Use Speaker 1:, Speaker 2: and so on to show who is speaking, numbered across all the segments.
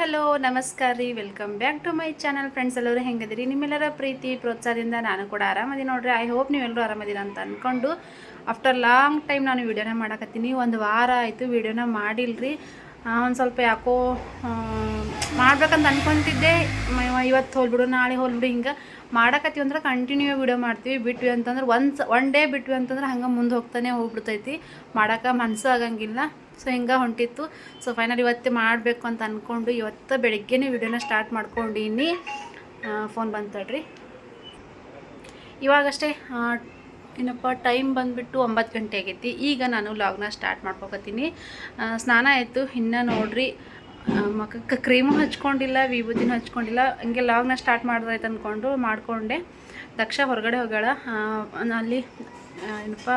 Speaker 1: Hello, ನಮಸ್ಕಾರ. ರೀ welcome back to my channel friends ಎಲ್ಲರೂ ಹೆಂಗದಿರಿ ನಿಮ್ಮೆಲ್ಲರ ಪ್ರೀತಿ, ಪ್ರೋತ್ಸಾಹದಿಂದ ನಾನು ಕೂಡ ಆರಾಮದಿ ನೋಡ್ರಿ. ಐ ಹೋಪ್ ನೀವೆಲ್ಲರೂ ಆರಾಮದಿರ ಅಂತ ಅಂದ್ಕೊಂಡು ಆಫ್ಟರ್ ಲಾಂಗ್ ಟೈಮ್ ನಾನು ವೀಡಿಯೋನ ಮಾಡಕತ್ತೀನಿ. ಒಂದು ವಾರ ಆಯಿತು ವೀಡಿಯೋನ ಮಾಡಿಲ್ರಿ. ಒಂದು ಸ್ವಲ್ಪ ಯಾಕೋ ಮಾಡ್ಬೇಕಂತ ಅನ್ಕೊಂತಿದ್ದೆ. ಇವತ್ತು ಹೋಲ್ಬಿಡು ನಾಳೆ ಹೋಲ್ಬಿಡು ಹಿಂಗೆ ಮಾಡಕತ್ತೀವಿ ಅಂದ್ರೆ ಕಂಟಿನ್ಯೂ ವಿಡಿಯೋ ಮಾಡ್ತೀವಿ. ಬಿಟ್ವಿ ಅಂತಂದ್ರೆ ಒಂದು ಒನ್ ಡೇ ಬಿಟ್ವಿ ಅಂತಂದ್ರೆ ಹಂಗೆ ಮುಂದೆ ಹೋಗ್ತಾನೆ ಹೋಗ್ಬಿಡ್ತೈತಿ. ಮಾಡೋಕೆ ಮನಸ್ಸು ಆಗಂಗಿಲ್ಲ. ಸೊ ಹಿಂಗೆ ಹೊಂಟಿತ್ತು. ಸೊ ಫೈನಲ್ ಇವತ್ತೇ ಮಾಡಬೇಕು ಅಂತ ಅಂದ್ಕೊಂಡು ಇವತ್ತು ಬೆಳಗ್ಗೆನೇ ವಿಡಿಯೋನ ಸ್ಟಾರ್ಟ್ ಮಾಡ್ಕೊಂಡಿನಿ. ಫೋನ್ ಬಂತಡ್ರಿ ಇವಾಗಷ್ಟೇ ಏನಪ್ಪ ಟೈಮ್ ಬಂದುಬಿಟ್ಟು ಒಂಬತ್ತು ಗಂಟೆ ಆಗೈತಿ. ಈಗ ನಾನು ಲಾಗ್ನ ಸ್ಟಾರ್ಟ್ ಮಾಡ್ಕೊಕತ್ತೀನಿ. ಆ, ಸ್ನಾನ ಆಯಿತು. ಇನ್ನೂ ನೋಡ್ರಿ ಮಖಕ್ಕೆ ಕ್ರೀಮು ಹಚ್ಕೊಂಡಿಲ್ಲ ವಿಭೂತಿನೂ ಹಚ್ಕೊಂಡಿಲ್ಲ. ಹಂಗೆ ಲಾಗ್ನ ಸ್ಟಾರ್ಟ್ ಮಾಡಿದ್ರಾಯ್ತು ಅಂದ್ಕೊಂಡು ಮಾಡಿಕೊಂಡೆ. ದಕ್ಷ ಹೊರಗಡೆ ಆ, ಅಲ್ಲಿ ಏನಪ್ಪ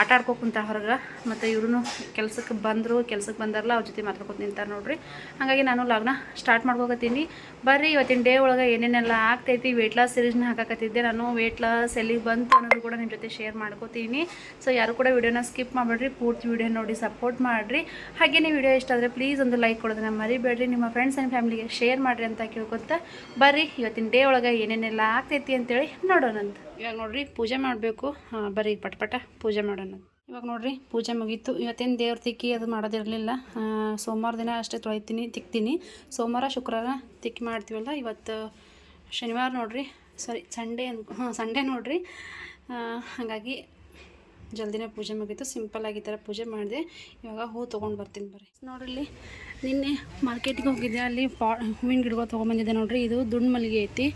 Speaker 1: ಆಟ ಆಡ್ಕೊ ಕುಂತ ಹೊರಗೆ. ಮತ್ತು ಇವ್ರು ಕೆಲ್ಸಕ್ಕೆ ಬಂದರು ಕೆಲ್ಸಕ್ಕೆ ಬಂದಾರಲ್ಲ ಅವ್ರ ಜೊತೆ ಮಾತಾಡ್ಕೊತ ನಿಂತಾರೆ ನೋಡಿರಿ. ಹಾಗಾಗಿ ನಾನು ಲಾಗ್ನ ಸ್ಟಾರ್ಟ್ ಮಾಡ್ಕೋಕತ್ತೀನಿ. ಬರ್ರಿ ಇವತ್ತಿನ ಡೇ ಒಳಗೆ ಏನೇನೆಲ್ಲ ಆಗ್ತೈತಿ ವೆಯ್ಟ್ ಲಾಸ್ ಸೀರೀಸ್ನ ಹಾಕಕತ್ತಿದ್ದೆ. ನಾನು ವೆಯ್ಟ್ ಲಾಸ್ ಎಲ್ಲಿಗೆ ಬಂತು ಅನ್ನೋದು ಕೂಡ ನಿಮ್ಮ ಜೊತೆ ಶೇರ್ ಮಾಡ್ಕೋತೀನಿ. ಸೊ ಯಾರು ಕೂಡ ವೀಡಿಯೋನ ಸ್ಕಿಪ್ ಮಾಡಬೇಡ್ರಿ. ಪೂರ್ತಿ ವಿಡಿಯೋ ನೋಡಿ ಸಪೋರ್ಟ್ ಮಾಡಿರಿ. ಹಾಗೆಯೇ ವಿಡಿಯೋ ಇಷ್ಟ ಆದರೆ ಪ್ಲೀಸ್ ಒಂದು ಲೈಕ್ ಕೊಡೋದನ್ನ ಮರಿಬೇಡ್ರಿ. ನಿಮ್ಮ ಫ್ರೆಂಡ್ಸ್ ಆ್ಯಂಡ್ ಫ್ಯಾಮಿಲಿಗೆ ಶೇರ್ ಮಾಡಿರಿ ಅಂತ ಕೇಳ್ಕೊತ ಬರ್ರಿ. ಇವತ್ತಿನ ಡೇ ಒಳಗೆ ಏನೇನೆಲ್ಲ ಆಗ್ತೈತಿ ಅಂತೇಳಿ ನೋಡೋಣಂತ. ಇವಾಗ ನೋಡ್ರಿ, ಪೂಜೆ ಮಾಡಬೇಕು. ಬರ್ರಿ ಪಟ ಪಟ ಪೂಜೆ ಮಾಡೋಣ. ಇವಾಗ ನೋಡ್ರಿ, ಪೂಜೆ ಮುಗೀತು. ಇವತ್ತೇನು ದೇವ್ರ ತಿಕ್ಕಿ ಅದು ಮಾಡೋದಿರಲಿಲ್ಲ. ಸೋಮವಾರ ದಿನ ಅಷ್ಟೇ ತೊಳಿತೀನಿ, ತಿಕ್ತೀನಿ. ಸೋಮವಾರ, ಶುಕ್ರವಾರ ತಿಕ್ಕಿ ಮಾಡ್ತೀವಲ್ಲ, ಇವತ್ತು ಶನಿವಾರ ನೋಡ್ರಿ. ಸಾರಿ ಸಂಡೇ ಅನ್, ಹಾಂ ಸಂಡೇ ನೋಡ್ರಿ. ಹಾಗಾಗಿ ಜಲ್ದಿನೇ ಪೂಜೆ ಮುಗೀತು. ಸಿಂಪಲ್ಲಾಗಿ ಈ ಥರ ಪೂಜೆ ಮಾಡಿದೆ. ಇವಾಗ ಹೂ ತೊಗೊಂಡು ಬರ್ತೀನಿ ಬರ್ರಿ. ನೋಡ್ರಿ ನಿನ್ನೆ ಮಾರ್ಕೆಟಿಗೆ ಹೋಗಿದ್ದೆ. ಅಲ್ಲಿ ಪಾ, ಹೂವಿನ ಗಿಡಗಳು ತೊಗೊಂಬಂದಿದ್ದೆ ನೋಡ್ರಿ. ಇದು ದುಂಡು ಮಲ್ಲಿಗೆ ಐತಿ.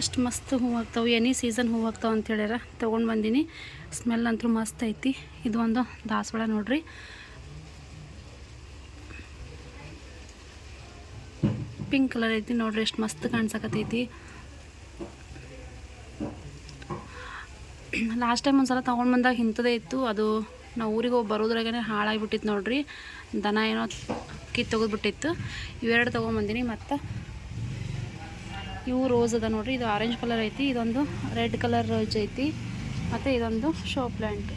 Speaker 1: ಅಷ್ಟು ಮಸ್ತ್ ಹೂವು ಆಗ್ತಾವೆ, ಎನಿ ಸೀಸನ್ ಹೂವು ಆಗ್ತಾವೆ ಅಂತ ಹೇಳ್ಯಾರ. ತೊಗೊಂಡು ಬಂದೀನಿ. ಸ್ಮೆಲ್ ಅಂತೂ ಮಸ್ತ್ ಐತಿ. ಇದು ಒಂದು ದಾಸವಾಳ ನೋಡ್ರಿ. ಪಿಂಕ್ ಕಲರ್ ಐತಿ ನೋಡ್ರಿ ಎಷ್ಟು ಮಸ್ತ್ ಕಾಣ್ಸಕತ್ತೈತಿ ಲಾಸ್ಟ್ ಟೈಮ್ ಒಂದ್ಸಲ ತೊಗೊಂಡು ಬಂದಾಗ ಇಂಥದೇ ಇತ್ತು. ಅದು ನಾವು ಊರಿಗೆ ಹೋಗಿ ಬರೋದ್ರಾಗೇ ಹಾಳಾಗಿಬಿಟ್ಟಿತ್ತು ನೋಡ್ರಿ. ದನ ಏನೋ ಕಿತ್ತು ತೆಗೆದ್ಬಿಟ್ಟಿತ್ತು. ಇವೆರಡು ತೊಗೊಂಬಂದಿನಿ ಮತ್ತು ಇವು ರೋಸ್ ಅದ ನೋಡ್ರಿ. ಇದು ಆರೆಂಜ್ ಕಲರ್ ಐತಿ. ಇದೊಂದು ರೆಡ್ ಕಲರ್ ರೋಸ್ ಐತಿ. ಮತ್ತು ಇದೊಂದು ಶೋ ಪ್ಲ್ಯಾಂಟ್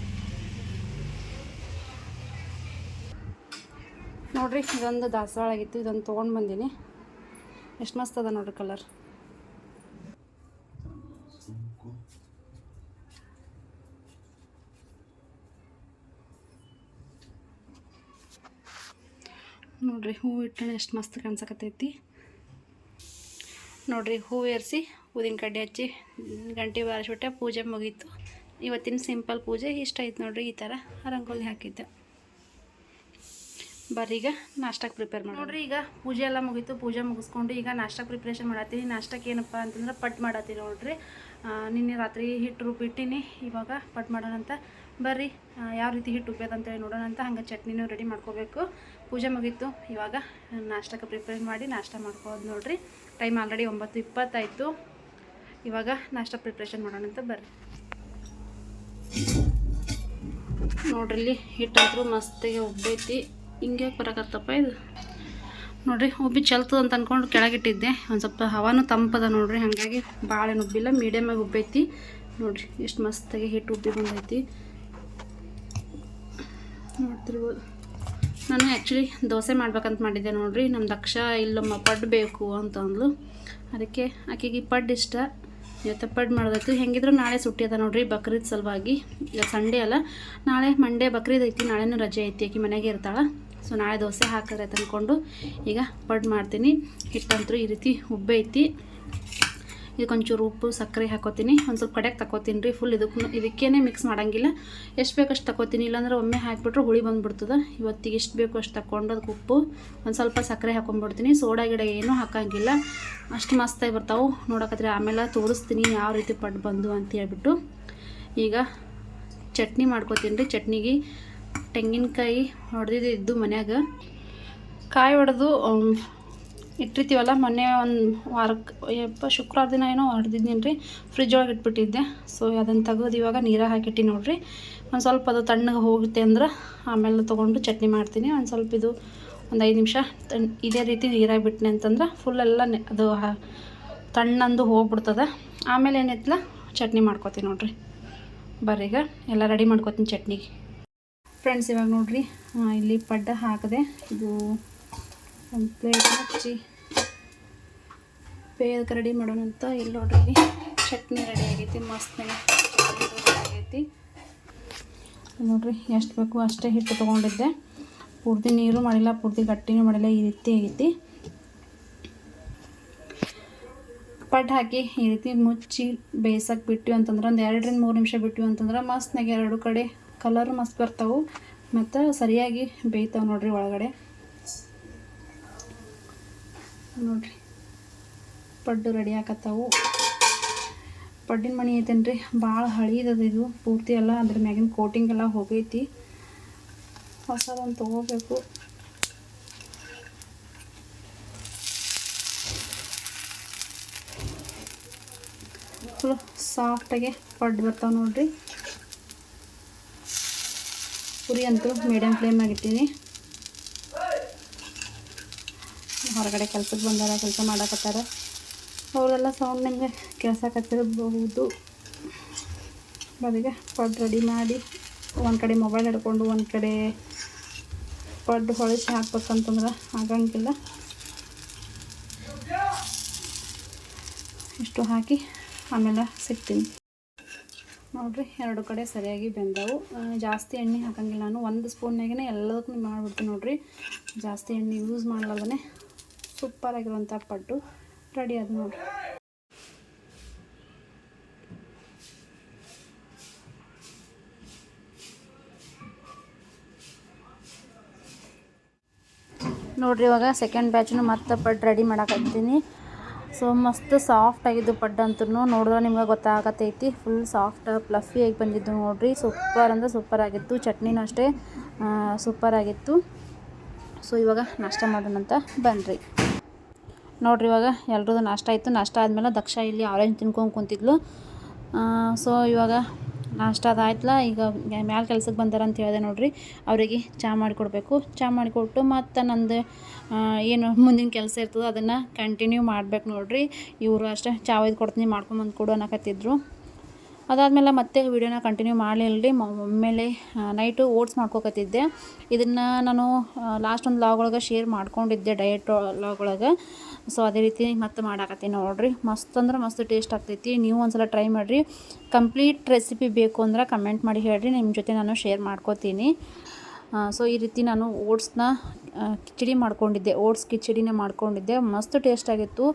Speaker 1: ನೋಡ್ರಿ, ಇದೊಂದು ದಾಸವಾಳ ಆಗಿತ್ತು. ಇದೊಂದು ತೊಗೊಂಡು ಬಂದೀನಿ. ಎಷ್ಟು ಮಸ್ತ್ ಅದ ನೋಡ್ರಿ ಕಲರ್ ನೋಡ್ರಿ, ಹೂವು ಇಟ್ಟಣ ಎಷ್ಟು ಮಸ್ತ್ ಕಾಣ್ಸಕತ್ತೈತಿ. ನೋಡ್ರಿ ಹೂವು ಏರಿಸಿ ಊದಿನ ಕಡ್ಡಿ ಹಚ್ಚಿ ಗಂಟೆ ಬಾರಿಸ್ಬಿಟ್ಟೆ, ಪೂಜೆ ಮುಗೀತು. ಇವತ್ತಿನ ಸಿಂಪಲ್ ಪೂಜೆ, ಇಷ್ಟ ಆಯ್ತು ನೋಡಿರಿ, ಈ ಥರ ರಂಗೋಲಿ ಹಾಕಿದ್ದೆ. ಈಗ ನಾಷ್ಟಕ್ಕೆ ಪ್ರಿಪೇರ್ ಮಾಡಿ ನೋಡ್ರಿ, ಈಗ ಪೂಜೆ ಎಲ್ಲ ಮುಗೀತು, ಪೂಜೆ ಮುಗಿಸ್ಕೊಂಡು ಈಗ ನಾಷ್ಟಕ್ಕೆ ಪ್ರಿಪ್ರೇಷನ್ ಮಾಡತ್ತೀನಿ. ನಾಷ್ಟಕ್ಕೆ ಏನಪ್ಪ ಅಂತಂದ್ರೆ ಪಟ್ ಮಾಡತ್ತೀನಿ ನೋಡ್ರಿ. ನಿನ್ನೆ ರಾತ್ರಿ ಹಿಟ್ಟು ರುಬ್ಬಿಟ್ಟಿನಿ, ಇವಾಗ ಪಟ್ ಮಾಡೋಣ ಅಂತ. ಬರ್ರಿ ಯಾವ ರೀತಿ ಹಿಟ್ಟು ರುಬ್ಬೇಕು ಅಂತೇಳಿ ನೋಡೋಣ ಅಂತ. ಹಂಗೆ ಚಟ್ನಿನೂ ರೆಡಿ ಮಾಡ್ಕೋಬೇಕು. ಪೂಜೆ ಮುಗೀತು, ಇವಾಗ ನಾಷ್ಟಕ್ಕೆ ಪ್ರಿಪೇರ್ ಮಾಡಿ ನಾಷ್ಟ ಮಾಡ್ಕೋದು ನೋಡ್ರಿ. ಟೈಮ್ ಆಲ್ರೆಡಿ ಒಂಬತ್ತು ಇಪ್ಪತ್ತಾಯಿತು. ಇವಾಗ ನಾಷ್ಟ ಪ್ರಿಪ್ರೇಷನ್ ಮಾಡೋಣ ಅಂತ ಬರ್ರಿ. ನೋಡ್ರಿ ಇಲ್ಲಿ ಹಿಟ್ಟಂತೂ ಮಸ್ತಿಗೆ ಉಬ್ಬೈತಿ. ಹಿಂಗೆ ಬರಕತ್ತಪ್ಪ ಇದು? ನೋಡ್ರಿ ಉಬ್ಬಿ ಚಲ್ತದ ಅಂತ ಅಂದ್ಕೊಂಡು ಕೆಳಗಿಟ್ಟಿದ್ದೆ. ಒಂದು ಸ್ವಲ್ಪ ಹವಾನು ತಂಪದ ನೋಡ್ರಿ. ಹಾಗಾಗಿ ಭಾಳ ಏನು ಉಬ್ಬಿಲ್ಲ ಮೀಡಿಯಮಾಗಿ ಉಬ್ಬೈತಿ. ನೋಡ್ರಿ ಎಷ್ಟು ಮಸ್ತಾಗಿ ಹಿಟ್ಟು ಉಬ್ಬಿ ಬಂದೈತಿ. ನೋಡ್ತಿರ್ಬೋದು. ನಾನು ಆ್ಯಕ್ಚುಲಿ ದೋಸೆ ಮಾಡ್ಬೇಕಂತ ಮಾಡಿದ್ದೆ ನೋಡ್ರಿ. ನಮ್ಮ ದಕ್ಷ ಇಲ್ಲಮ್ಮ, ಪಡ್ ಬೇಕು ಅಂತ ಅಂದ್ಲು. ಅದಕ್ಕೆ ಆಕೆಗೆ ಪಡ್ ಇಷ್ಟ. ಇವತ್ತು ಪಡ್ ಮಾಡೋದಾಯ್ತು ಹೆಂಗಿದ್ರು ನಾಳೆ ಸುಟ್ಟಿ ಅದ ನೋಡ್ರಿ ಬಕ್ರೀದ್ ಸಲುವಾಗಿ. ಈಗ ಸಂಡೇ ಅಲ್ಲ. ನಾಳೆ ಮಂಡೇ ಬಕ್ರೀದ್ ಐತಿ, ನಾಳೆನೂ ರಜೆ ಐತಿ. ಆಕೆ ಮನೆಗೆ ಇರ್ತಾಳೆ. ಸೊ ನಾಳೆ ದೋಸೆ ಹಾಕಿದ್ರೆ ತಂದ್ಕೊಂಡು ಈಗ ಪಡ್ ಮಾಡ್ತೀನಿ. ಹಿಟ್ಟಂತೂ ಈ ರೀತಿ ಉಬ್ಬೈತಿ. ಇದಕ್ಕೊಂಚೂರು ಉಪ್ಪು, ಸಕ್ಕರೆ ಹಾಕೋತೀನಿ. ಒಂದು ಸ್ವಲ್ಪ ಕಡೆಗೆ ತಗೋತೀನಿ ರೀ ಫುಲ್ ಇದಕ್ಕೂ ಇದಕ್ಕೇನೆ ಮಿಕ್ಸ್ ಮಾಡೋಂಗಿಲ್ಲ. ಎಷ್ಟು ಬೇಕಷ್ಟು ತಗೋತೀನಿ ಇಲ್ಲಾಂದ್ರೆ ಒಮ್ಮೆ ಹಾಕಿಬಿಟ್ರೆ ಹುಳಿ ಬಂದುಬಿಡ್ತದೆ. ಇವತ್ತಿಗೆ ಎಷ್ಟು ಬೇಕು ಅಷ್ಟು ತಗೊಂಡು ಅದಕ್ಕೆ ಉಪ್ಪು, ಒಂದು ಸ್ವಲ್ಪ ಸಕ್ಕರೆ ಹಾಕೊಂಡ್ಬಿಡ್ತೀನಿ ಸೋಡಾ ಗಿಡ ಏನೂ ಹಾಕೋಂಗಿಲ್ಲ. ಅಷ್ಟು ಮಸ್ತಾಗಿ ಬರ್ತಾವೆ. ನೋಡಕತ್ರೆ, ಆಮೇಲೆ ತೋರಿಸ್ತೀನಿ ಯಾವ ರೀತಿ ಪಟ್ಟು ಬಂದು ಅಂತ ಹೇಳ್ಬಿಟ್ಟು. ಈಗ ಚಟ್ನಿ ಮಾಡ್ಕೊತೀನಿ ರೀ ಚಟ್ನಿಗೆ ತೆಂಗಿನಕಾಯಿ ಹೊಡೆದಿದ್ದು ಮನ್ಯಾಗ. ಕಾಯಿ ಹೊಡೆದು ಇಟ್ಟಿರ್ತೀವಲ್ಲ, ಮೊನ್ನೆ ಒಂದು ವಾರಕ್ಕೆ ಯಪ್ಪ ಶುಕ್ರವಾರ ದಿನ ಏನೋ ಹೊಡೆದಿದ್ದೀನಿ ರೀ ಫ್ರಿಜ್ ಒಳಗೆ ಇಟ್ಬಿಟ್ಟಿದ್ದೆ. ಸೊ ಅದನ್ನು ತೆಗೆದು ಇವಾಗ ನೀರಾಗ ಹಾಕಿಟ್ಟು ನೋಡಿರಿ. ಒಂದು ಸ್ವಲ್ಪ ಅದು ತಣ್ಣಗೆ ಹೋಗುತ್ತೆ ಅಂದ್ರೆ ಆಮೇಲೆ ತೊಗೊಂಡು ಚಟ್ನಿ ಮಾಡ್ತೀನಿ. ಒಂದು ಸ್ವಲ್ಪ ಇದು ಒಂದು ಐದು ನಿಮಿಷ ಇದೇ ರೀತಿ ನೀರಾಗಿ ಬಿಟ್ಟಿನಿ ಅಂತಂದ್ರೆ ಫುಲ್ ನೆ- ಅದು ತಣ್ಣಂದು ಹೋಗ್ಬಿಡ್ತದೆ. ಆಮೇಲೆ ಏನೈತಲ್ಲ ಚಟ್ನಿ ಮಾಡ್ಕೋತೀನಿ ನೋಡಿರಿ. ಈಗ, ಎಲ್ಲ ರೆಡಿ ಮಾಡ್ಕೋತೀನಿ ಚಟ್ನಿಗೆ. ಫ್ರೆಂಡ್ಸ್ ಇವಾಗ ನೋಡಿರಿ ಇಲ್ಲಿ ಪಡ್ಡ ಹಾಕಿದೆ. ಇದು ಒಂದು ಪ್ಲೇಟ್ ಹಚ್ಚಿ ಬೇಯದಕ್ಕೆ ರೆಡಿ ಮಾಡೋಣ ಅಂತ. ಇಲ್ಲಿ ನೋಡ್ರಿ ಚಟ್ನಿ ರೆಡಿ ಆಗೈತಿ, ಮಸ್ತ್ ಆಗೈತಿ. ನೋಡ್ರಿ, ಎಷ್ಟು ಬೇಕು ಅಷ್ಟೇ ಹಿಟ್ಟು ತೊಗೊಂಡಿದ್ದೆ. ಪೂರ್ತಿ ನೀರು ಮಾಡಿಲ್ಲ, ಪೂರ್ತಿ ಗಟ್ಟಿನೂ ಮಾಡಿಲ್ಲ, ಈ ರೀತಿ ಆಗೈತಿ. ಪಟ್ ಹಾಕಿ ಈ ರೀತಿ ಮುಚ್ಚಿ ಬೇಯಿಸಕ್ಕೆ ಬಿಟ್ವಿ ಅಂತಂದ್ರೆ ಒಂದು ಎರಡರಿಂದ ಮೂರು ನಿಮಿಷ ಬಿಟ್ಟು ಅಂತಂದ್ರೆ ಮಸ್ತ್ನಾಗೆ ಎರಡು ಕಡೆ ಕಲರು ಮಸ್ತ್ ಬರ್ತಾವೆ. ಮತ್ತು ಸರಿಯಾಗಿ ಬೇಯ್ತಾವೆ ನೋಡ್ರಿ ಒಳಗಡೆ. ನೋಡ್ರಿ. ಪಡ್ಡು ರೆಡಿ ಆಕತ್ತಾವು. ಪಡ್ಡಿನ ಮಣಿ ರೀ ಭಾಳ ಹಳೀದದ ಇದು. ಪೂರ್ತಿ ಎಲ್ಲ ಅದ್ರ ಮ್ಯಾಗಿನ ಕೋಟಿಂಗ್ ಎಲ್ಲ ಹೋಗೈತಿ. ಹೊಸದೊಂದು ತೊಗೋಬೇಕು. ಫುಲ್ ಸಾಫ್ಟಾಗೆ ಪಡ್ಡು ಬರ್ತಾವೆ ನೋಡ್ರಿ. ಪುರಿ ಅಂತೂ ಮೀಡಿಯಮ್ ಫ್ಲೇಮ್ ಆಗಿಟ್ಟಿನಿ. ಹೊರಗಡೆ ಕೆಲ್ಸಕ್ಕೆ ಬಂದಾರ, ಕೆಲಸ ಮಾಡಕತ್ತಾರ. ಅವರೆಲ್ಲ ಸೌಂಡ್ ನಿಮಗೆ ಕೇಳ್ಸಕತ್ತಿರಬಹುದು ಬದಿಗೆ ಪಡ್ ರೆಡಿ ಮಾಡಿ, ಒಂದು ಕಡೆ ಮೊಬೈಲ್ ಹಿಡ್ಕೊಂಡು, ಒಂದು ಕಡೆ ಪಡ್ ಹೊಳಿಸಿ ಹಾಕ್ಬೇಕಂತಂದ್ರೆ ಆಗಂಗಿಲ್ಲ. ಇಷ್ಟು ಹಾಕಿ ಆಮೇಲೆ ಸಿಗ್ತೀನಿ. ನೋಡಿರಿ, ಎರಡು ಕಡೆ ಸರಿಯಾಗಿ ಬೆಂದವು. ಜಾಸ್ತಿ ಎಣ್ಣೆ ಹಾಕಂಗಿಲ್ಲ ನಾನು. ಒಂದು ಸ್ಪೂನ್ನಾಗೇ ಎಲ್ಲದಕ್ಕೂ ಮಾಡಿಬಿಡ್ತೀನಿ ನೋಡಿರಿ. ಜಾಸ್ತಿ ಎಣ್ಣೆ ಯೂಸ್ ಮಾಡಲಾರ್ದೇ ಸೂಪರಾಗಿರುವಂಥ ಪಡ್ಡು. ರೆಡಿ ಅದು ನೋಡ್ರಿ. ನೋಡ್ರಿ, ಇವಾಗ ಸೆಕೆಂಡ್ ಬ್ಯಾಚ್ನು ಮತ್ತೆ ಪಡ್ ರೆಡಿ ಮಾಡಕತ್ತೀನಿ ಸೊ ಮಸ್ತ್ ಸಾಫ್ಟ್ ಆಗಿದ್ದು ಪಡ್ ಅಂತೂ ನೋಡಿದ್ರೆ ನಿಮ್ಗೆ ಗೊತ್ತಾಗತ್ತೈತಿ ಫುಲ್ ಸಾಫ್ಟ್ ಪ್ಲಫಿ ಆಗಿ ಬಂದಿದ್ದು ನೋಡ್ರಿ. ಸೂಪರ್ ಅಂದರೆ ಸೂಪರ್ ಆಗಿತ್ತು. ಚಟ್ನಿನೂ ಅಷ್ಟೇ ಸೂಪರ್ ಆಗಿತ್ತು. ಸೊ ಇವಾಗ ನಾಷ್ಟ ಮಾಡೋಣಂತ ಬನ್ನಿರಿ ನೋಡ್ರಿ ಇವಾಗ ಎಲ್ರದ್ದು ನಾಷ್ಟ ಆಯಿತು. ನಾಷ್ಟ ಆದಮೇಲೆ ದಕ್ಷ ಇಲ್ಲಿ ಆರೆಂಜ್ ತಿನ್ಕೊಂಡು ಕುಂತಿದ್ಲು. ಸೊ ಇವಾಗ ನಾಷ್ಟ ಅದಾಯ್ತಲ್ಲ ಈಗ ಮ್ಯಾಲೆ ಕೆಲ್ಸಕ್ಕೆ ಬಂದಾರ ಅಂತ ಹೇಳಿದೆ ನೋಡ್ರಿ. ಅವರಿಗೆ ಚಹಾ ಮಾಡಿಕೊಡ್ಬೇಕು. ಚಹಾ ಮಾಡಿಕೊಟ್ಟು ಮತ್ತು ನಂದು ಏನು ಮುಂದಿನ ಕೆಲಸ ಇರ್ತದೆ ಅದನ್ನು ಕಂಟಿನ್ಯೂ ಮಾಡ್ಬೇಕು ನೋಡ್ರಿ. ಇವರು ಅಷ್ಟೇ ಚಾ ಒಯ್ದು ಕೊಡ್ತೀನಿ ಮಾಡ್ಕೊಂಬಂದು ಕೊಡು ಅನ್ನಕತ್ತಿದ್ರು. ಅದಾದಮೇಲೆ ಮತ್ತೆ ವೀಡಿಯೋನ ಕಂಟಿನ್ಯೂ ಮಾಡಲಿಲ್ಲ ಒಮ್ಮೆಲೆ ನೈಟು ಓಟ್ಸ್ ಮಾಡ್ಕೊಕತ್ತಿದ್ದೆ. ಇದನ್ನು ನಾನು ಲಾಸ್ಟ್ ಒಂದು ಲಾಗ್ ಒಳಗೆ ಶೇರ್ ಮಾಡ್ಕೊಂಡಿದ್ದೆ ಡಯಟ್ ಲಾಗ್ ಒಳಗೆ. ಸೊ ಅದೇ ರೀತಿ ಮತ್ತೆ ಮಾಡಾಕತ್ತೀನಿ ನೋಡಿರಿ. ಮಸ್ತ್ ಅಂದ್ರೆ ಮಸ್ತ್ ಟೇಸ್ಟ್ ಆಗ್ತೈತಿ. ನೀವು ಒಂದ್ಸಲ ಟ್ರೈ ಮಾಡಿರಿ. ಕಂಪ್ಲೀಟ್ ರೆಸಿಪಿ ಬೇಕು ಅಂದ್ರೆ ಕಮೆಂಟ್ ಮಾಡಿ ಹೇಳ್ರಿ. ನಿಮ್ಮ ಜೊತೆ ನಾನು ಶೇರ್ ಮಾಡ್ಕೋತೀನಿ. ಸೊ ಈ ರೀತಿ ನಾನು ಓಟ್ಸ್ನ ಕಿಚಡಿ ಮಾಡ್ಕೊಂಡಿದ್ದೆ. ಓಟ್ಸ್ ಕಿಚಡಿನ ಮಾಡ್ಕೊಂಡಿದ್ದೆ. ಮಸ್ತ್ ಟೇಸ್ಟ್ ಆಗಿತ್ತು.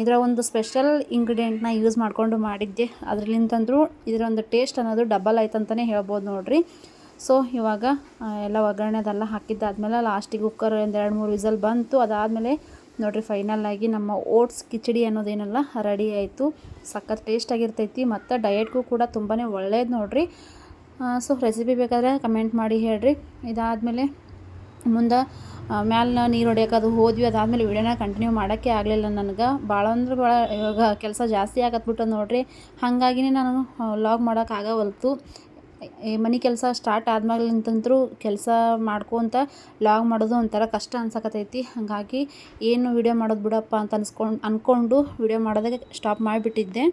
Speaker 1: ಇದರ ಒಂದು ಸ್ಪೆಷಲ್ ಇಂಗ್ರೀಡಿಯೆಂಟ್ನ ಯೂಸ್ ಮಾಡಿಕೊಂಡು ಮಾಡಿದ್ದೆ. ಅದರಲ್ಲಿಂತಂದ್ರೂ ಇದರ ಒಂದು ಟೇಸ್ಟ್ ಅನ್ನೋದು ಡಬಲ್ ಆಯ್ತು ಅಂತಲೇ ಹೇಳ್ಬೋದು ನೋಡಿರಿ. ಸೊ ಇವಾಗ ಎಲ್ಲ ಒಗ್ಗರಣೆ ಅದೆಲ್ಲ ಹಾಕಿದ್ದಾದಮೇಲೆ ಲಾಸ್ಟಿಗೆ ಕುಕ್ಕರ್ ಒಂದು ಎರಡು ಮೂರು ವಿಸಲ್ ಬಂತು. ಅದಾದಮೇಲೆ ನೋಡಿರಿ ಫೈನಲ್ ಆಗಿ ನಮ್ಮ ಓಟ್ಸ್ ಕಿಚಡಿ ಅನ್ನೋದೇನೆಲ್ಲ ರೆಡಿ ಆಯಿತು. ಸಖತ್ ಟೇಸ್ಟ್ ಆಗಿರ್ತೈತಿ ಮತ್ತು ಡಯಟ್ಗೂ ಕೂಡ ತುಂಬಾ ಒಳ್ಳೇದು ನೋಡಿರಿ. ಸೊ ರೆಸಿಪಿ ಬೇಕಾದರೆ ಕಮೆಂಟ್ ಮಾಡಿ ಹೇಳ್ರಿ. ಇದಾದಮೇಲೆ ಮುಂದೆ ಮ್ಯಾಲೆ ನೀರು ಹೊಡಿಯೋಕೆ ಅದು ಹೋದ್ವಿ, ಅದಾದಮೇಲೆ ವೀಡಿಯೋನ ಕಂಟಿನ್ಯೂ ಮಾಡೋಕ್ಕೆ ಆಗಲಿಲ್ಲ ನನಗೆ. ಭಾಳ ಅಂದ್ರೆ ಭಾಳ ಇವಾಗ ಕೆಲಸ ಜಾಸ್ತಿ ಆಗತ್ಬಿಟ್ಟು ನೋಡ್ರಿ. ಹಾಗಾಗಿನೇ ನಾನು ಲಾಗ್ ಮಾಡೋಕ್ಕಾಗವಲ್ತು ಈ ಮನೆ ಕೆಲಸ ಸ್ಟಾರ್ಟ್ ಆದ್ಮೇಲಿಂತಂತರೂ ಕೆಲಸ ಮಾಡ್ಕೊತ ಲಾಗ್ ಮಾಡೋದು ಒಂಥರ ಕಷ್ಟ ಅನ್ಸಕತೈತಿ. ಹಾಗಾಗಿ ಏನು ವಿಡಿಯೋ ಮಾಡೋದು ಬಿಡಪ್ಪ ಅಂತ ಅನ್ಸ್ಕೊಂಡು ಅಂದ್ಕೊಂಡು ವೀಡಿಯೋ ಮಾಡೋದಕ್ಕೆ ಸ್ಟಾಪ್ ಮಾಡಿಬಿಟ್ಟಿದ್ದೆ.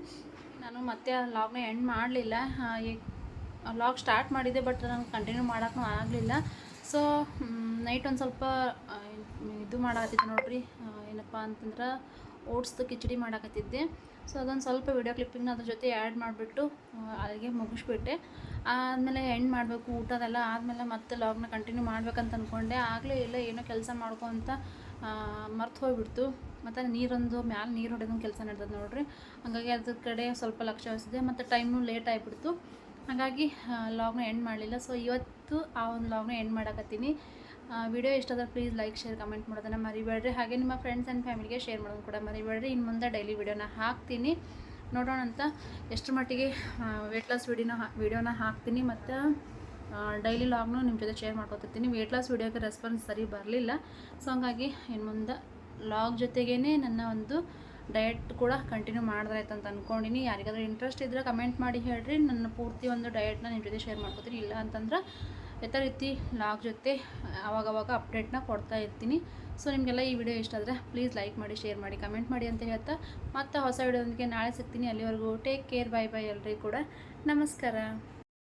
Speaker 1: ನಾನು ಮತ್ತೆ ಲಾಗ್ನ ಎಂಡ್ ಮಾಡಲಿಲ್ಲ. ಲಾಗ್ ಸ್ಟಾರ್ಟ್ ಮಾಡಿದ್ದೆ ಬಟ್ ನಾನು ಕಂಟಿನ್ಯೂ ಮಾಡೋಕ್ಕೂ ಆಗಲಿಲ್ಲ. ಸೊ ನೈಟ್ ಒಂದು ಸ್ವಲ್ಪ ಇದು ಮಾಡಕತ್ತಿದ್ದೆ ನೋಡ್ರಿ. ಏನಪ್ಪ ಅಂತಂದ್ರೆ ಓಟ್ಸ್ದು ಕಿಚಡಿ ಮಾಡಕತ್ತಿದ್ದೆ. ಸೊ, ಅದೊಂದು ಸ್ವಲ್ಪ ವಿಡಿಯೋ ಕ್ಲಿಪ್ಪಿಂಗ್ನ ಅದ್ರ ಜೊತೆ ಆ್ಯಡ್ ಮಾಡಿಬಿಟ್ಟು ಅಲ್ಲಿಗೆ ಮುಗಿಸ್ಬಿಟ್ಟೆ. ಆದಮೇಲೆ ಎಂಡ್ ಮಾಡಬೇಕು ಊಟದೆಲ್ಲ ಆದಮೇಲೆ ಮತ್ತೆ ಲಾಗ್ನ ಕಂಟಿನ್ಯೂ ಮಾಡ್ಬೇಕಂತ ಅಂದ್ಕೊಂಡೆ ಆಗಲೇ ಇಲ್ಲ ಏನೋ ಕೆಲಸ ಮಾಡ್ಕೊಂತ ಮರ್ತು ಹೋಗ್ಬಿಡ್ತು. ಮತ್ತು ನೀರೊಂದು ಮ್ಯಾಲೆ ನೀರು ಹೊಡೆದೊಂದು ಕೆಲಸ ನಡೆದದ ನೋಡ್ರಿ. ಹಾಗಾಗಿ ಅದ್ರ ಕಡೆ ಸ್ವಲ್ಪ ಲಕ್ಷ್ಯ ವಹಿಸಿದೆ ಮತ್ತು ಟೈಮ್ನು ಲೇಟ್ ಆಗಿಬಿಡ್ತು ಹಾಗಾಗಿ ಲಾಗ್ನ ಎಂಡ್ ಮಾಡಲಿಲ್ಲ. ಸೊ ಇವತ್ತು ಆ ಒಂದು ಲಾಗ್ನ ಎಂಡ್ ಮಾಡಕತ್ತೀನಿ. ವಿಡಿಯೋ ಇಷ್ಟ ಆದರೆ ಪ್ಲೀಸ್ ಲೈಕ್ ಶೇರ್ ಕಮೆಂಟ್ ಮಾಡೋದನ್ನು ಮರಿಬೇಡ್ರಿ. ಹಾಗೆ ನಿಮ್ಮ ಫ್ರೆಂಡ್ಸ್ ಆ್ಯಂಡ್ ಫ್ಯಾಮಿಲಿಗೆ ಶೇರ್ ಮಾಡೋದು ಕೂಡ ಮರಿಬೇಡ್ರಿ. ಇನ್ನು ಮುಂದೆ ಡೈಲಿ ವಿಡಿಯೋನ ಹಾಕ್ತೀನಿ. ನೋಡೋಣ ಅಂತ ಎಷ್ಟು ಮಟ್ಟಿಗೆ ವೇಟ್ ಲಾಸ್ ವಿಡಿಯೋನ ವೀಡಿಯೋನ ಹಾಕ್ತೀನಿ. ಮತ್ತು ಡೈಲಿ ಲಾಗ್ನು ನಿಮ್ಮ ಜೊತೆ ಶೇರ್ ಮಾಡ್ಕೊತಿರ್ತೀನಿ. ವೇಟ್ ಲಾಸ್ ವಿಡಿಯೋಗೆ ರೆಸ್ಪಾನ್ಸ್ ಸರಿ ಬರಲಿಲ್ಲ. ಸೊ ಹಂಗಾಗಿ ಇನ್ನು ಮುಂದೆ ಲಾಗ್ ಜೊತೆಗೇ ನನ್ನ ಒಂದು ಡಯಟ್ ಕೂಡ ಕಂಟಿನ್ಯೂ ಮಾಡಿದ್ರಾಯ್ತು ಅಂತ ಅಂದ್ಕೊಂಡಿನಿ ಯಾರಿಗಾದ್ರೂ ಇಂಟ್ರೆಸ್ಟ್ ಇದ್ದರೆ ಕಮೆಂಟ್ ಮಾಡಿ ಹೇಳಿರಿ. ನನ್ನ ಪೂರ್ತಿ ಒಂದು ಡಯಟ್ನ ನಿಮ್ಮ ಜೊತೆ ಶೇರ್ ಮಾಡ್ಕೊತೀನಿ. ಇಲ್ಲ ಅಂತಂದ್ರೆ ಇತರ ರೀತಿ ಲಾಗ್ ಜೊತೆ ಅವಾಗವಾಗ ಅಪ್ಡೇಟ್ನ ಕೊಡ್ತಾ ಇರ್ತೀನಿ. ಸೊ ನಿಮಗೆಲ್ಲ ಈ ವಿಡಿಯೋ ಇಷ್ಟ ಆದರೆ ಪ್ಲೀಸ್ ಲೈಕ್ ಮಾಡಿ ಶೇರ್ ಮಾಡಿ ಕಮೆಂಟ್ ಮಾಡಿ ಅಂತ ಹೇಳ್ತಾ ಮತ್ತೆ ಹೊಸ ವಿಡಿಯೋದೊಂದಿಗೆ ನಾಳೆ ಸಿಗ್ತೀನಿ. ಅಲ್ಲಿವರೆಗೂ ಟೇಕ್ ಕೇರ್ ಬೈ ಬೈ ಎಲ್ಲರಿಗೂ ಕೂಡ. ನಮಸ್ಕಾರ.